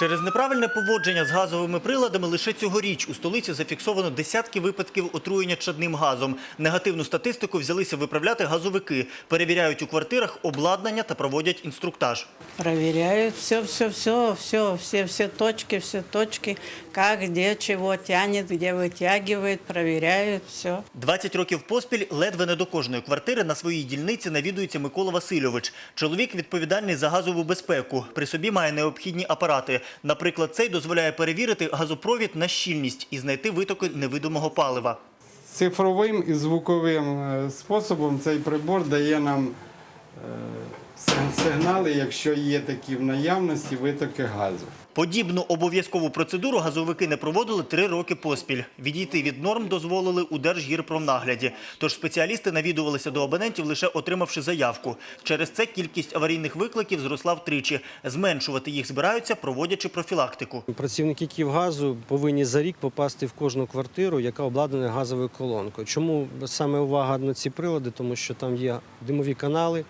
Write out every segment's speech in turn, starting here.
Через неправильне поводження з газовими приладами лише цьогоріч у столиці зафіксовано десятки випадків отруєння чадним газом. Негативну статистику взялися виправляти газовики, перевіряють у квартирах обладнання та проводять інструктаж. Проверяют все, все, все, все, все, все точки, все точки, как, где, чего тянет, где вытягивает, проверяют все. 20 років поспіль ледве не до кожної квартири на своїй дільниці навідується Микола Васильович. Чоловік відповідальний за газову безпеку. При собі має необхідні апарати. Наприклад, цей дозволяє перевірити газопровід на щільність і знайти витоки невидимого палива. Цифровим і звуковим е, способом цей прибор дає нам е, сигнали, якщо є такі в наявності витоки газу. Подібну обов'язкову процедуру газовики не проводили три роки поспіль. Відійти від норм дозволили у Держгірпромнагляді. Тож спеціалісти навідувалися до абонентів, лише отримавши заявку. Через це кількість аварійних викликів зросла втричі. Зменшувати їх збираються, проводячи профілактику. Працівники Київгазу повинні за рік попасти в кожну квартиру, яка обладнана газовою колонкою. Чому саме увага на ці прилади? Тому що там є димові канали.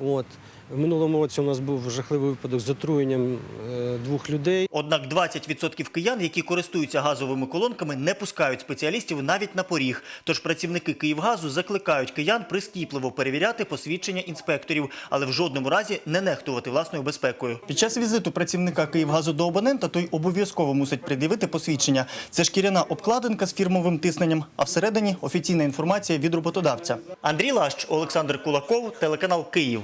От. В минулому році у нас був жахливий випадок з отруєнням е, двох людей. Однак 20% киян, які користуються газовими колонками, не пускають спеціалістів навіть на поріг. Тож працівники Київгазу закликають киян прискіпливо перевіряти посвідчення інспекторів, але в жодному разі не нехтувати власною безпекою. Під час візиту працівника Київгазу до абонента той обов'язково мусить пред'явити посвідчення. Це шкіряна обкладинка з фірмовим тисненням, а всередині офіційна інформація від роботодавця. Андрій Лащ, Олександр Кулаков, телеканал Київ.